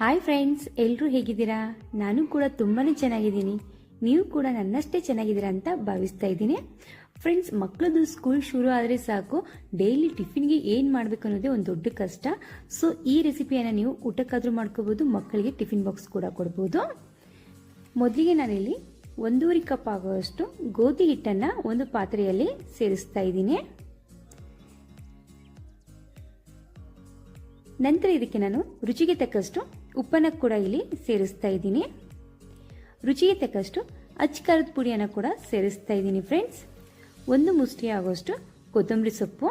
Hi friends ಎಲ್ಲರೂ ಹೇಗಿದ್ದೀರಾ? ನಾನು ಕೂಡ ತುಂಬಾ ಚೆನ್ನಾಗಿದ್ದೀನಿ. ನೀವು ಕೂಡ ನನ್ನಷ್ಟೇ ಚೆನ್ನಾಗಿದ್ದೀರಾ ಅಂತ ಭಾವಿಸ್ತಾ ಇದ್ದೀನಿ. ಫ್ರೆಂಡ್ಸ್ ಮಕ್ಕಳದು ಸ್ಕೂಲ್ ಶುರು ಆದರೆ ಸಾಕು. ಡೈಲಿ ಟಿಫಿನ್ಗೆ ಏನು ಮಾಡಬೇಕು ಅನ್ನೋದೇ ಒಂದು ದೊಡ್ಡ ಕಷ್ಟ. ಸೊ ಈ ರೆಸಿಪಿಯನ್ನು ನೀವು ಊಟಕ್ಕಾದರೂ ಮಾಡ್ಕೋಬೋದು, ಮಕ್ಕಳಿಗೆ ಟಿಫಿನ್ ಬಾಕ್ಸ್ ಕೂಡ ಕೊಡ್ಬೋದು. ಮೊದಲಿಗೆ ನಾನಿಲ್ಲಿ ಒಂದೂವರೆ ಕಪ್ ಆಗುವಷ್ಟು ಗೋಧಿ ಹಿಟ್ಟನ್ನು ಒಂದು ಪಾತ್ರೆಯಲ್ಲಿ ಸೇರಿಸ್ತಾ ಇದ್ದೀನಿ. ನಂತರ ಇದಕ್ಕೆ ನಾನು ರುಚಿಗೆ ತಕ್ಕಷ್ಟು ಉಪ್ಪನ್ನು ಕೂಡ ಇಲ್ಲಿ ಸೇರಿಸ್ತಾ ಇದ್ದೀನಿ. ರುಚಿಗೆ ತಕ್ಕಷ್ಟು ಅಚ್ಚ ಖಾರದ ಪುಡಿಯನ್ನು ಕೂಡ ಸೇರಿಸ್ತಾ ಇದ್ದೀನಿ ಫ್ರೆಂಡ್ಸ್ ಒಂದು ಮುಷ್ಟಿ ಆಗುವಷ್ಟು ಕೊತ್ತಂಬರಿ ಸೊಪ್ಪು,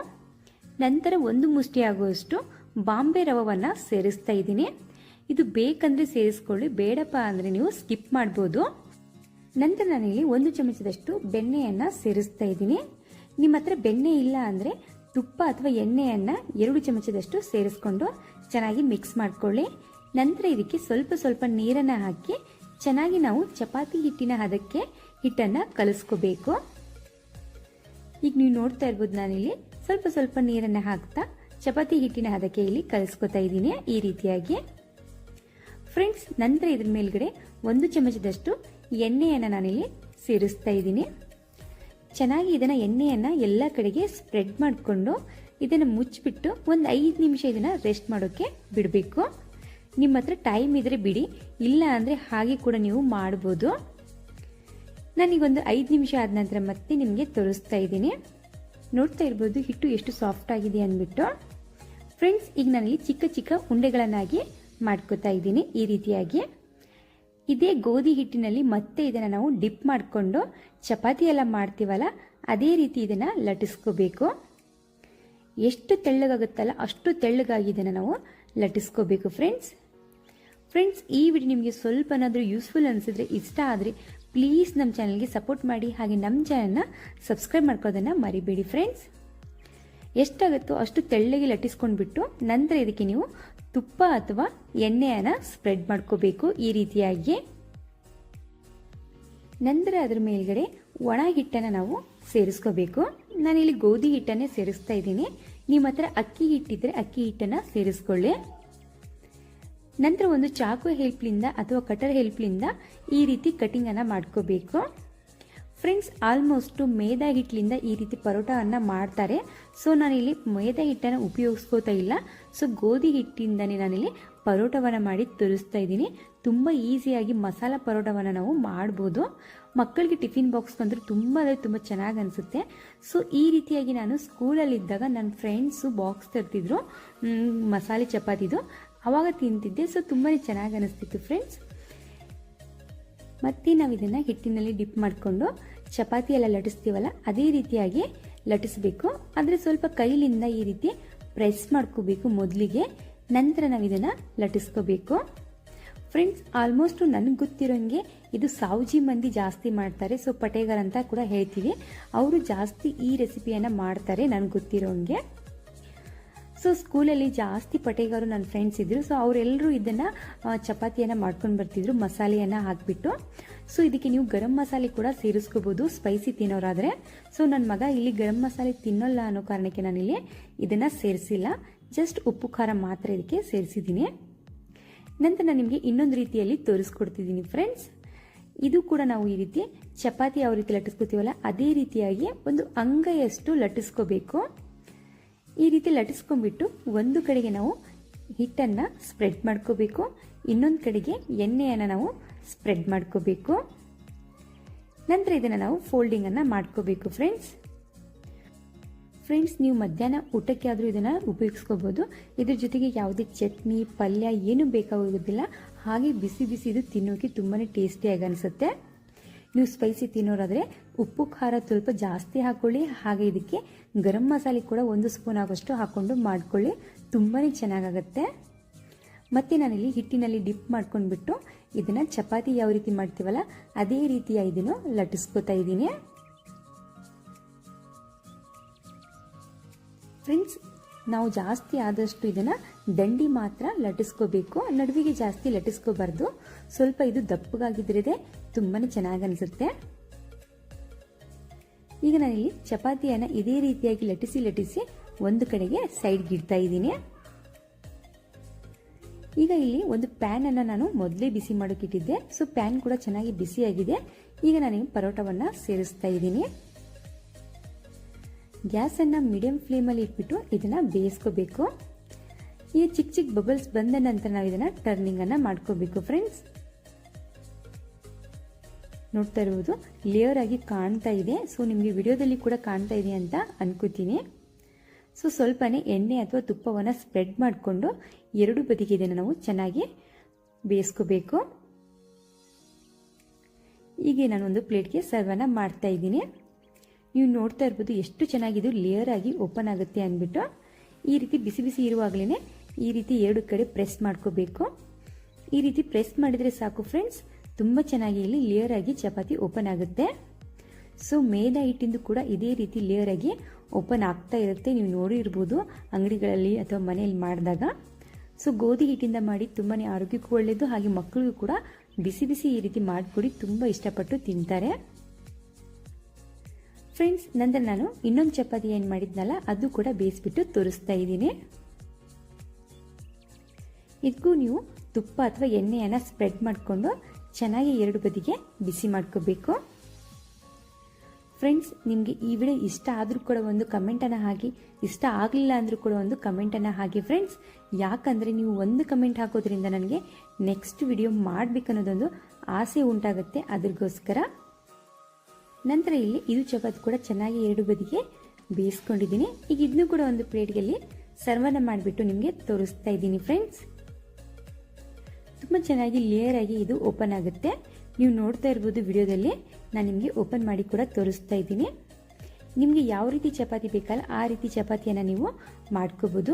ನಂತರ ಒಂದು ಮುಷ್ಟಿ ಆಗುವಷ್ಟು ಬಾಂಬೆ ರವವನ್ನು ಸೇರಿಸ್ತಾ ಇದ್ದೀನಿ. ಇದು ಬೇಕಂದರೆ ಸೇರಿಸ್ಕೊಳ್ಳಿ, ಬೇಡಪ್ಪ ಅಂದರೆ ನೀವು ಸ್ಕಿಪ್ ಮಾಡ್ಬೋದು. ನಂತರ ನಾನಿಲ್ಲಿ ಒಂದು ಚಮಚದಷ್ಟು ಬೆಣ್ಣೆಯನ್ನು ಸೇರಿಸ್ತಾ ಇದ್ದೀನಿ. ನಿಮ್ಮ ಹತ್ರ ಬೆಣ್ಣೆ ಇಲ್ಲ ಅಂದರೆ ತುಪ್ಪ ಅಥವಾ ಎಣ್ಣೆಯನ್ನು ಎರಡು ಚಮಚದಷ್ಟು ಸೇರಿಸ್ಕೊಂಡು ಚೆನ್ನಾಗಿ ಮಿಕ್ಸ್ ಮಾಡ್ಕೊಳ್ಳಿ. ನಂತರ ಇದಕ್ಕೆ ಸ್ವಲ್ಪ ಸ್ವಲ್ಪ ನೀರನ್ನು ಹಾಕಿ ಚೆನ್ನಾಗಿ ನಾವು ಚಪಾತಿ ಹಿಟ್ಟಿನ ಹದಕ್ಕೆ ಹಿಟ್ಟನ್ನು ಕಲಿಸ್ಕೋಬೇಕು. ಈಗ ನೀವು ನೋಡ್ತಾ ಇರ್ಬೋದು ನಾನಿಲ್ಲಿ ಸ್ವಲ್ಪ ಸ್ವಲ್ಪ ನೀರನ್ನು ಹಾಕ್ತಾ ಚಪಾತಿ ಹಿಟ್ಟಿನ ಹದಕ್ಕೆ ಇಲ್ಲಿ ಕಲಿಸ್ಕೊತಾ ಇದ್ದೀನಿ ಈ ರೀತಿಯಾಗಿ. ಫ್ರೆಂಡ್ಸ್, ನಂತರ ಇದ್ರ ಮೇಲ್ಗಡೆ ಒಂದು ಚಮಚದಷ್ಟು ಎಣ್ಣೆಯನ್ನು ನಾನಿಲ್ಲಿ ಸೇರಿಸ್ತಾ ಇದ್ದೀನಿ. ಚೆನ್ನಾಗಿ ಇದನ್ನು ಎಣ್ಣೆಯನ್ನು ಎಲ್ಲ ಕಡೆಗೆ ಸ್ಪ್ರೆಡ್ ಮಾಡಿಕೊಂಡು ಇದನ್ನು ಮುಚ್ಚಿಬಿಟ್ಟು ಒಂದು ಐದು ನಿಮಿಷ ಇದನ್ನು ರೆಸ್ಟ್ ಮಾಡೋಕ್ಕೆ ಬಿಡಬೇಕು. ನಿಮ್ಮ ಹತ್ರ ಟೈಮ್ ಇದ್ರೆ ಬಿಡಿ, ಇಲ್ಲ ಅಂದರೆ ಹಾಗೆ ಕೂಡ ನೀವು ಮಾಡ್ಬೋದು. ನನಗೊಂದು ಐದು ನಿಮಿಷ ಆದ ನಂತರ ಮತ್ತೆ ನಿಮಗೆ ತೋರಿಸ್ತಾ ಇದ್ದೀನಿ. ನೋಡ್ತಾ ಇರ್ಬೋದು, ಹಿಟ್ಟು ಎಷ್ಟು ಸಾಫ್ಟ್ ಆಗಿದೆ ಅಂದ್ಬಿಟ್ಟು. ಫ್ರೆಂಡ್ಸ್ ಈಗ ನಾನಿಲ್ಲಿ ಚಿಕ್ಕ ಚಿಕ್ಕ ಉಂಡೆಗಳನ್ನಾಗಿ ಮಾಡ್ಕೋತಾ ಇದ್ದೀನಿ ಈ ರೀತಿಯಾಗಿ. ಇದೇ ಗೋಧಿ ಹಿಟ್ಟಿನಲ್ಲಿ ಮತ್ತೆ ಇದನ್ನು ನಾವು ಡಿಪ್ ಮಾಡಿಕೊಂಡು ಚಪಾತಿ ಎಲ್ಲ ಮಾಡ್ತೀವಲ್ಲ, ಅದೇ ರೀತಿ ಇದನ್ನು ಲಟ್ಟಿಸ್ಕೋಬೇಕು. ಎಷ್ಟು ತೆಳ್ಳಗಾಗುತ್ತಲ್ಲ ಅಷ್ಟು ತೆಳ್ಳಗಾಗಿ ಇದನ್ನು ನಾವು ಲಟಿಸ್ಕೋಬೇಕು ಫ್ರೆಂಡ್ಸ್ ಫ್ರೆಂಡ್ಸ್ ಈ ವಿಡಿಯೋ ನಿಮಗೆ ಸ್ವಲ್ಪನಾದರೂ ಯೂಸ್ಫುಲ್ ಅನಿಸಿದ್ರೆ, ಇಷ್ಟ ಆದರೆ ಪ್ಲೀಸ್ ನಮ್ಮ ಚಾನಲ್ಗೆ ಸಪೋರ್ಟ್ ಮಾಡಿ. ಹಾಗೆ ನಮ್ಮ ಚಾನಲ್ನ ಸಬ್ಸ್ಕ್ರೈಬ್ ಮಾಡ್ಕೋದನ್ನು ಮರಿಬೇಡಿ ಫ್ರೆಂಡ್ಸ್ ಎಷ್ಟಾಗುತ್ತೋ ಅಷ್ಟು ತೆಳ್ಳಗೆ ಲಟ್ಟಿಸ್ಕೊಂಡ್ಬಿಟ್ಟು ನಂತರ ಇದಕ್ಕೆ ನೀವು ತುಪ್ಪ ಅಥವಾ ಎಣ್ಣೆಯನ್ನು ಸ್ಪ್ರೆಡ್ ಮಾಡ್ಕೋಬೇಕು ಈ ರೀತಿಯಾಗಿ. ನಂತರ ಅದರ ಮೇಲ್ಗಡೆ ಒಣ ಹಿಟ್ಟನ್ನು ನಾವು ಸೇರಿಸ್ಕೋಬೇಕು. ನಾನಿಲ್ಲಿ ಗೋಧಿ ಹಿಟ್ಟನ್ನೇ ಸೇರಿಸ್ತಾ ಇದ್ದೀನಿ. ನಿಮ್ಮ ಹತ್ರ ಅಕ್ಕಿ ಹಿಟ್ಟಿದ್ರೆ ಅಕ್ಕಿ ಹಿಟ್ಟನ್ನು ಸೇರಿಸ್ಕೊಳ್ಳಿ. ನಂತರ ಒಂದು ಚಾಕು ಹೆಲ್ಪ್ಲಿಂದ ಅಥವಾ ಕಟರ್ ಹೆಲ್ಪ್ಲಿಂದ ಈ ರೀತಿ ಕಟಿಂಗನ್ನು ಮಾಡ್ಕೋಬೇಕು. ಫ್ರೆಂಡ್ಸ್ ಆಲ್ಮೋಸ್ಟು ಮೇದಾ ಹಿಟ್ಟಿನಿಂದ ಈ ರೀತಿ ಪರೋಟವನ್ನು ಮಾಡ್ತಾರೆ. ಸೊ ನಾನಿಲ್ಲಿ ಮೇದಾ ಹಿಟ್ಟನ್ನು ಉಪಯೋಗಿಸ್ಕೋತಾ ಇಲ್ಲ. ಸೊ ಗೋಧಿ ಹಿಟ್ಟಿಂದನೇ ನಾನಿಲ್ಲಿ ಪರೋಟವನ್ನು ಮಾಡಿ ತೋರಿಸ್ತಾ ಇದ್ದೀನಿ. ತುಂಬ ಈಸಿಯಾಗಿ ಮಸಾಲ ಪರೋಟವನ್ನು ನಾವು ಮಾಡ್ಬೋದು. ಮಕ್ಕಳಿಗೆ ಟಿಫಿನ್ ಬಾಕ್ಸ್ ಬಂದರೆ ತುಂಬ ಅಂದರೆ ತುಂಬ ಚೆನ್ನಾಗಿ ಅನಿಸುತ್ತೆ. ಸೊ ಈ ರೀತಿಯಾಗಿ ನಾನು ಸ್ಕೂಲಲ್ಲಿದ್ದಾಗ ನನ್ನ ಫ್ರೆಂಡ್ಸು ಬಾಕ್ಸ್ ತರ್ತಿದ್ರು. ಮಸಾಲೆ ಚಪಾತಿದು. ಆವಾಗ ತಿಂತಿದ್ದೆ. ಸೊ ತುಂಬಾ ಚೆನ್ನಾಗಿ ಅನಿಸ್ತಿತ್ತು ಫ್ರೆಂಡ್ಸ್ ಮತ್ತೆ ನಾವು ಇದನ್ನು ಹಿಟ್ಟಿನಲ್ಲಿ ಡಿಪ್ ಮಾಡಿಕೊಂಡು ಚಪಾತಿ ಎಲ್ಲ ಲಟಿಸ್ತೀವಲ್ಲ ಅದೇ ರೀತಿಯಾಗಿ ಲಟಿಸ್ಬೇಕು ಆದರೆ ಸ್ವಲ್ಪ ಕೈಲಿಂದ ಈ ರೀತಿ ಪ್ರೆಸ್ ಮಾಡ್ಕೋಬೇಕು ಮೊದಲಿಗೆ. ನಂತರ ನಾವು ಇದನ್ನು ಲಟಿಸ್ಕೋಬೇಕು ಫ್ರೆಂಡ್ಸ್ ಆಲ್ಮೋಸ್ಟು ನನಗೆ ಗೊತ್ತಿರೋಂಗೆ ಇದು ಸಾವುಜಿ ಮಂದಿ ಜಾಸ್ತಿ ಮಾಡ್ತಾರೆ. ಸೊ ಪಟೇಗರ್ ಅಂತ ಕೂಡ ಹೇಳ್ತೀವಿ. ಅವರು ಜಾಸ್ತಿ ಈ ರೆಸಿಪಿಯನ್ನು ಮಾಡ್ತಾರೆ ನನಗೆ ಗೊತ್ತಿರೋಂಗೆ. ಸೊ ಸ್ಕೂಲಲ್ಲಿ ಜಾಸ್ತಿ ಪಟೇಗಾರು ನನ್ನ ಫ್ರೆಂಡ್ಸ್ ಇದ್ದರು ಸೊ ಅವರೆಲ್ಲರೂ ಇದನ್ನು ಚಪಾತಿಯನ್ನು ಮಾಡ್ಕೊಂಡು ಬರ್ತಿದ್ರು, ಮಸಾಲೆಯನ್ನು ಹಾಕಿಬಿಟ್ಟು. ಸೊ ಇದಕ್ಕೆ ನೀವು ಗರಂ ಮಸಾಲೆ ಕೂಡ ಸೇರಿಸ್ಕೋಬೋದು ಸ್ಪೈಸಿ ತಿನ್ನೋರಾದರೆ. ಸೊ ನನ್ನ ಮಗ ಇಲ್ಲಿ ಗರಂ ಮಸಾಲೆ ತಿನ್ನೋಲ್ಲ ಅನ್ನೋ ಕಾರಣಕ್ಕೆ ನಾನಿಲ್ಲಿ ಇದನ್ನು ಸೇರಿಸಿಲ್ಲ. ಜಸ್ಟ್ ಉಪ್ಪು, ಖಾರ ಮಾತ್ರ ಇದಕ್ಕೆ ಸೇರಿಸಿದ್ದೀನಿ. ನಂತರ ನಾನು ನಿಮಗೆ ಇನ್ನೊಂದು ರೀತಿಯಲ್ಲಿ ತೋರಿಸ್ಕೊಡ್ತಿದ್ದೀನಿ ಫ್ರೆಂಡ್ಸ್ ಇದು ಕೂಡ ನಾವು ಈ ರೀತಿ, ಚಪಾತಿ ಯಾವ ರೀತಿ ಲಟ್ಟಿಸ್ಕೋತೀವಲ್ಲ, ಅದೇ ರೀತಿಯಾಗಿ ಒಂದು ಅಂಗೈಯಷ್ಟು ಲಟ್ಟಿಸ್ಕೋಬೇಕು. ಈ ರೀತಿ ಲಟಿಸ್ಕೊಂಡ್ಬಿಟ್ಟು ಒಂದು ಕಡೆಗೆ ನಾವು ಹಿಟ್ಟನ್ನು ಸ್ಪ್ರೆಡ್ ಮಾಡ್ಕೋಬೇಕು. ಇನ್ನೊಂದು ಕಡೆಗೆ ಎಣ್ಣೆಯನ್ನು ನಾವು ಸ್ಪ್ರೆಡ್ ಮಾಡ್ಕೋಬೇಕು. ನಂತರ ಇದನ್ನು ನಾವು ಫೋಲ್ಡಿಂಗನ್ನು ಮಾಡ್ಕೋಬೇಕು ಫ್ರೆಂಡ್ಸ್ ಫ್ರೆಂಡ್ಸ್ ನೀವು ಮಧ್ಯಾಹ್ನ ಊಟಕ್ಕೆ ಆದರೂ ಇದನ್ನು ಉಪಯೋಗಿಸ್ಕೋಬೋದು. ಇದ್ರ ಜೊತೆಗೆ ಯಾವುದೇ ಚಟ್ನಿ, ಪಲ್ಯ ಏನೂ ಬೇಕಾಗೋದಿಲ್ಲ ಹಾಗೆ ಬಿಸಿ ಬಿಸಿ ಇದು ತಿನ್ನೋಕೆ ತುಂಬಾ ಟೇಸ್ಟಿಯಾಗಿ ಅನಿಸುತ್ತೆ. ನೀವು ಸ್ಪೈಸಿ ತಿನ್ನೋರಾದರೆ ಉಪ್ಪು, ಖಾರ ಸ್ವಲ್ಪ ಜಾಸ್ತಿ ಹಾಕ್ಕೊಳ್ಳಿ ಹಾಗೆ ಇದಕ್ಕೆ ಗರಂ ಮಸಾಲೆ ಕೂಡ ಒಂದು ಸ್ಪೂನ್ ಆಗೋಷ್ಟು ಹಾಕ್ಕೊಂಡು ಮಾಡ್ಕೊಳ್ಳಿ. ತುಂಬಾ ಚೆನ್ನಾಗಾಗತ್ತೆ. ಮತ್ತು ನಾನಿಲ್ಲಿ ಹಿಟ್ಟಿನಲ್ಲಿ ಡಿಪ್ ಮಾಡ್ಕೊಂಡ್ಬಿಟ್ಟು ಇದನ್ನು ಚಪಾತಿ ಯಾವ ರೀತಿ ಮಾಡ್ತೀವಲ್ಲ, ಅದೇ ರೀತಿಯ ಇದನ್ನು ಲಟ್ಟಿಸ್ಕೋತಾ ಇದ್ದೀನಿ. ಫ್ರೆಂಡ್ಸ್, ನಾವು ಜಾಸ್ತಿ ಆದಷ್ಟು ಇದನ್ನು ದಂಡಿ ಮಾತ್ರ ಲಟ್ಟಿಸ್ಕೋಬೇಕು. ನಡುವಿಗೆ ಜಾಸ್ತಿ ಲಟ್ಟಿಸ್ಕೋಬಾರ್ದು. ಸ್ವಲ್ಪ ಇದು ದಪ್ಪಗಾಗಿದ್ರೆ ತುಂಬಾ ಚೆನ್ನಾಗಿ ಅನಿಸುತ್ತೆ ಈಗ ನಾನಿಲ್ಲಿ ಚಪಾತಿಯನ್ನು ಇದೇ ರೀತಿಯಾಗಿ ಲಟಿಸಿ ಲಟಿಸಿ ಒಂದು ಕಡೆಗೆ ಸೈಡ್ಗೆ ಇಡ್ತಾ ಇದ್ದೀನಿ. ಈಗ ಇಲ್ಲಿ ಒಂದು ಪ್ಯಾನನ್ನು ನಾನು ಮೊದಲೇ ಬಿಸಿ ಮಾಡೋಕ್ಕಿಟ್ಟಿದ್ದೆ ಸೊ ಪ್ಯಾನ್ ಕೂಡ ಚೆನ್ನಾಗಿ ಬಿಸಿಯಾಗಿದೆ ಈಗ ನಾನು ಪರೋಟವನ್ನು ಸೇರಿಸ್ತಾ ಇದ್ದೀನಿ. ಗ್ಯಾಸನ್ನು ಮೀಡಿಯಂ ಫ್ಲೇಮಲ್ಲಿ ಇಟ್ಬಿಟ್ಟು ಇದನ್ನು ಬೇಯಿಸ್ಕೋಬೇಕು. ಈಗ ಚಿಕ್ಕ ಚಿಕ್ಕ ಬಬಲ್ಸ್ ಬಂದ ನಂತರ ನಾವು ಇದನ್ನು ಟರ್ನಿಂಗನ್ನು ಮಾಡ್ಕೋಬೇಕು ಫ್ರೆಂಡ್ಸ್ ನೋಡ್ತಾ ಇರ್ಬೋದು ಲೇಯರ್ ಆಗಿ ಕಾಣ್ತಾ ಇದೆ. ಸೊ ನಿಮಗೆ ವಿಡಿಯೋದಲ್ಲಿ ಕೂಡ ಕಾಣ್ತಾ ಇದೆ ಅಂತ ಅನ್ಕೋತೀನಿ. ಸೊ ಸ್ವಲ್ಪನೇ ಎಣ್ಣೆ ಅಥವಾ ತುಪ್ಪವನ್ನು ಸ್ಪ್ರೆಡ್ ಮಾಡಿಕೊಂಡು ಎರಡು ಬದಿಗೆ ಇದನ್ನು ನಾವು ಚೆನ್ನಾಗಿ ಬೇಯಿಸ್ಕೋಬೇಕು. ಹೀಗೆ ನಾನೊಂದು ಪ್ಲೇಟ್ಗೆ ಸರ್ವನ್ನು ಮಾಡ್ತಾ ಇದ್ದೀನಿ. ನೀವು ನೋಡ್ತಾ ಇರ್ಬೋದು ಎಷ್ಟು ಚೆನ್ನಾಗಿದು ಲೇಯರ್ ಆಗಿ ಓಪನ್ ಆಗುತ್ತೆ ಅಂದ್ಬಿಟ್ಟು. ಈ ರೀತಿ ಬಿಸಿ ಬಿಸಿ ಇರುವಾಗಲೇ ಈ ರೀತಿ ಎರಡು ಕಡೆ ಪ್ರೆಸ್ ಮಾಡ್ಕೋಬೇಕು. ಈ ರೀತಿ ಪ್ರೆಸ್ ಮಾಡಿದರೆ ಸಾಕು ಫ್ರೆಂಡ್ಸ್ ತುಂಬ ಚೆನ್ನಾಗಿ ಇಲ್ಲಿ ಲೇಯರ್ ಆಗಿ ಚಪಾತಿ ಓಪನ್ ಆಗುತ್ತೆ. ಸೊ ಮೇದಾ ಹಿಟ್ಟಿಂದು ಕೂಡ ಇದೇ ರೀತಿ ಲೇಯರ್ ಆಗಿ ಓಪನ್ ಆಗ್ತಾ ಇರುತ್ತೆ. ನೀವು ನೋಡಿರ್ಬೋದು ಅಂಗಡಿಗಳಲ್ಲಿ ಅಥವಾ ಮನೆಯಲ್ಲಿ ಮಾಡಿದಾಗ. ಸೊ ಗೋಧಿ ಹಿಟ್ಟಿಂದ ಮಾಡಿ ತುಂಬಾ ಆರೋಗ್ಯಕ್ಕೂ ಒಳ್ಳೆಯದು ಹಾಗೆ ಮಕ್ಕಳಿಗೂ ಕೂಡ ಬಿಸಿ ಬಿಸಿ ಈ ರೀತಿ ಮಾಡಿಕೊಡಿ, ತುಂಬ ಇಷ್ಟಪಟ್ಟು ತಿಂತಾರೆ. ಫ್ರೆಂಡ್ಸ್ ನಂತರ ನಾನು ಇನ್ನೊಂದು ಚಪಾತಿ ಏನು ಮಾಡಿದ್ನಲ್ಲ, ಅದು ಕೂಡ ಬೇಯಿಸ್ಬಿಟ್ಟು ತೋರಿಸ್ತಾ ಇದ್ದೀನಿ. ಇದಕ್ಕೂ ನೀವು ತುಪ್ಪ ಅಥವಾ ಎಣ್ಣೆಯನ್ನು ಸ್ಪ್ರೆಡ್ ಮಾಡಿಕೊಂಡು ಚೆನ್ನಾಗಿ ಎರಡು ಬದಿಗೆ ಬಿಸಿ ಮಾಡ್ಕೋಬೇಕು. ಫ್ರೆಂಡ್ಸ್ ನಿಮಗೆ ಈ ವಿಡಿಯೋ ಇಷ್ಟ ಆದರೂ ಕೂಡ ಒಂದು ಕಮೆಂಟನ್ನು ಹಾಕಿ, ಇಷ್ಟ ಆಗಲಿಲ್ಲ ಅಂದರೂ ಕೂಡ ಒಂದು ಕಮೆಂಟನ್ನು ಹಾಕಿ ಫ್ರೆಂಡ್ಸ್ ಯಾಕಂದರೆ ನೀವು ಒಂದು ಕಮೆಂಟ್ ಹಾಕೋದ್ರಿಂದ ನನಗೆ ನೆಕ್ಸ್ಟ್ ವಿಡಿಯೋ ಮಾಡಬೇಕನ್ನೋದೊಂದು ಆಸೆ ಉಂಟಾಗುತ್ತೆ. ಅದ್ರಗೋಸ್ಕರ ನಂತರ ಇಲ್ಲಿ ಇದು ಚಪಾತಿ ಕೂಡ ಚೆನ್ನಾಗಿ ಎರಡು ಬದಿಗೆ ಬೇಯಿಸ್ಕೊಂಡಿದ್ದೀನಿ. ಈಗ ಇದನ್ನು ಕೂಡ ಒಂದು ಪ್ಲೇಟ್ಗೆ ಸರ್ವನ್ನ ಮಾಡಿಬಿಟ್ಟು ನಿಮಗೆ ತೋರಿಸ್ತಾ ಇದ್ದೀನಿ ಫ್ರೆಂಡ್ಸ್ ತುಂಬ ಚೆನ್ನಾಗಿ ಲೇಯರ್ ಆಗಿ ಇದು ಓಪನ್ ಆಗುತ್ತೆ. ನೀವು ನೋಡ್ತಾ ಇರ್ಬೋದು ವಿಡಿಯೋದಲ್ಲಿ. ನಾನು ನಿಮಗೆ ಓಪನ್ ಮಾಡಿ ಕೂಡ ತೋರಿಸ್ತಾ ಇದ್ದೀನಿ. ನಿಮಗೆ ಯಾವ ರೀತಿ ಚಪಾತಿ ಬೇಕಲ್ಲ ಆ ರೀತಿ ಚಪಾತಿಯನ್ನು ನೀವು ಮಾಡ್ಕೋಬೋದು.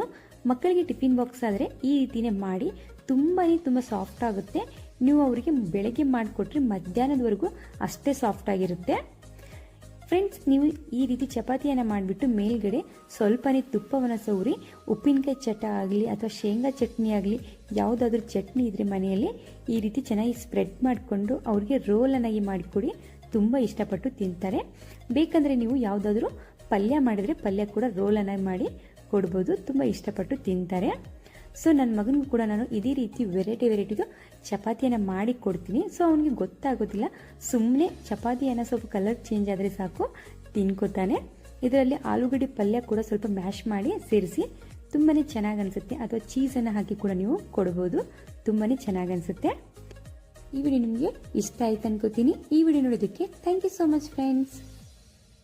ಮಕ್ಕಳಿಗೆ ಟಿಫಿನ್ ಬಾಕ್ಸ್ ಆದರೆ ಈ ರೀತಿನೇ ಮಾಡಿ ತುಂಬಾ ತುಂಬ ಸಾಫ್ಟ್ ಆಗುತ್ತೆ. ನೀವು ಅವರಿಗೆ ಬೆಳಗ್ಗೆ ಮಾಡಿಕೊಟ್ರೆ ಮಧ್ಯಾಹ್ನದವರೆಗೂ ಅಷ್ಟೇ ಸಾಫ್ಟ್ ಆಗಿರುತ್ತೆ. ಫ್ರೆಂಡ್ಸ್, ನೀವು ಈ ರೀತಿ ಚಪಾತಿಯನ್ನು ಮಾಡಿಬಿಟ್ಟು ಮೇಲ್ಗಡೆ ಸ್ವಲ್ಪನೇ ತುಪ್ಪವನ್ನು ಸೌರಿ, ಉಪ್ಪಿನಕಾಯಿ ಚಟ ಆಗಲಿ ಅಥವಾ ಶೇಂಗಾ ಚಟ್ನಿ ಆಗಲಿ, ಯಾವುದಾದ್ರೂ ಚಟ್ನಿ ಇದ್ರೆ ಮನೆಯಲ್ಲಿ ಈ ರೀತಿ ಚೆನ್ನಾಗಿ ಸ್ಪ್ರೆಡ್ ಮಾಡಿಕೊಂಡು ಅವ್ರಿಗೆ ರೋಲನ್ನಾಗಿ ಮಾಡಿಕೊಡಿ. ತುಂಬ ಇಷ್ಟಪಟ್ಟು ತಿಂತಾರೆ. ಬೇಕಂದರೆ ನೀವು ಯಾವುದಾದ್ರೂ ಪಲ್ಯ ಮಾಡಿದರೆ ಪಲ್ಯ ಕೂಡ ರೋಲನ್ನಾಗಿ ಮಾಡಿ ಕೊಡ್ಬೋದು. ತುಂಬ ಇಷ್ಟಪಟ್ಟು ತಿಂತಾರೆ. ಸೊ ನನ್ನ ಮಗನಿಗೂ ಕೂಡ ನಾನು ಇದೇ ರೀತಿ ವೆರೈಟಿ ವೆರೈಟಿದು ಚಪಾತಿಯನ್ನು ಮಾಡಿ ಕೊಡ್ತೀನಿ. ಸೊ ಅವನಿಗೆ ಗೊತ್ತಾಗೋದಿಲ್ಲ. ಸುಮ್ಮನೆ ಚಪಾತಿಯನ್ನು ಸ್ವಲ್ಪ ಕಲರ್ ಚೇಂಜ್ ಆದರೆ ಸಾಕು, ತಿನ್ಕೋತಾನೆ. ಇದರಲ್ಲಿ ಆಲೂಗಡ್ಡೆ ಪಲ್ಯ ಕೂಡ ಸ್ವಲ್ಪ ಮ್ಯಾಶ್ ಮಾಡಿ ಸೇರಿಸಿ ತುಂಬಾ ಚೆನ್ನಾಗಿ ಅನಿಸುತ್ತೆ. ಅಥವಾ ಚೀಸನ್ನು ಹಾಕಿ ಕೂಡ ನೀವು ಕೊಡ್ಬೋದು. ತುಂಬಾ ಚೆನ್ನಾಗಿ ಅನಿಸುತ್ತೆ. ಈ ವಿಡಿಯೋ ನಿಮಗೆ ಇಷ್ಟ ಆಯ್ತು ಅನ್ಕೋತೀನಿ. ಈ ವಿಡಿಯೋ ನೋಡೋದಕ್ಕೆ thank you so much friends